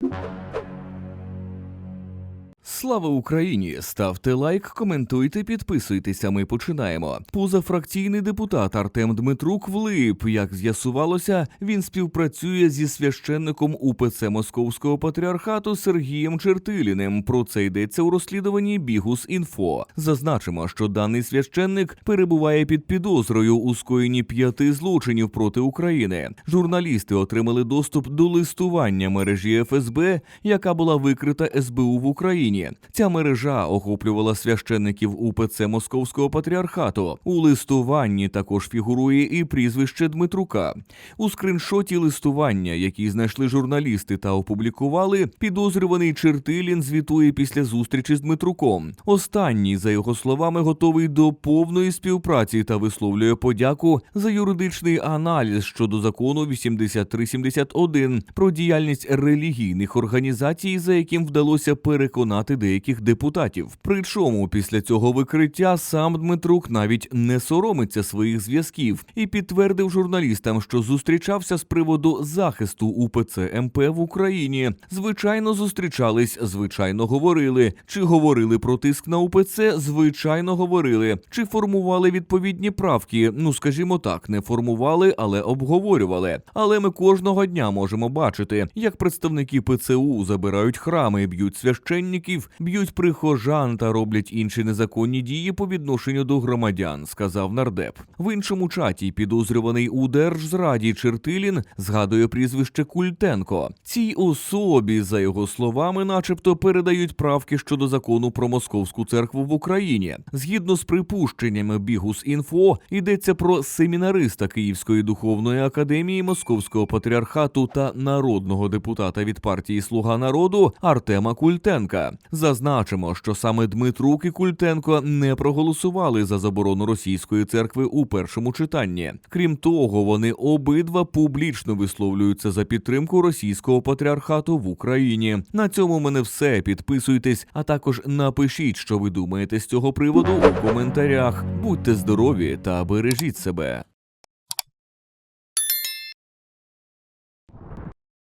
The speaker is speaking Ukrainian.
you Слава Україні! Ставте лайк, коментуйте, підписуйтеся. Ми починаємо. Позафракційний депутат Артем Дмитрук влип. Як з'ясувалося, він співпрацює зі священником УПЦ Московського патріархату Сергієм Чертиліним. Про це йдеться у розслідуванні Бігус Інфо. Зазначимо, що даний священник перебуває під підозрою у скоєнні п'яти злочинів проти України. Журналісти отримали доступ до листування мережі ФСБ, яка була викрита СБУ в Україні. Ця мережа охоплювала священників УПЦ Московського патріархату. У листуванні також фігурує і прізвище Дмитрука. У скриншоті листування, який знайшли журналісти та опублікували, підозрюваний Чертилін звітує після зустрічі з Дмитруком. Останній, за його словами, готовий до повної співпраці та висловлює подяку за юридичний аналіз щодо закону 8371 про діяльність релігійних організацій, за яким вдалося переконати деяких депутатів. Причому після цього викриття сам Дмитрук навіть не соромиться своїх зв'язків і підтвердив журналістам, що зустрічався з приводу захисту УПЦ МП в Україні. Звичайно, зустрічались, звичайно, говорили. Чи говорили про тиск на УПЦ? Звичайно, говорили. Чи формували відповідні правки? Ну скажімо так, не формували, але обговорювали. Але ми кожного дня можемо бачити, як представники ПЦУ забирають храми, б'ють священників, б'ють прихожан та роблять інші незаконні дії по відношенню до громадян, сказав нардеп. В іншому чаті підозрюваний у держзраді Чертилін згадує прізвище Культенко. Цій особі, за його словами, начебто передають правки щодо закону про московську церкву в Україні. Згідно з припущеннями Бігус Інфо, йдеться про семінариста Київської духовної академії Московського патріархату та народного депутата від партії Слуга народу Артема Культенка. Зазначимо, що саме Дмитрук і Культенко не проголосували за заборону російської церкви у першому читанні. Крім того, вони обидва публічно висловлюються за підтримку російського патріархату в Україні. На цьому мене все. Підписуйтесь, а також напишіть, що ви думаєте з цього приводу у коментарях. Будьте здорові та бережіть себе.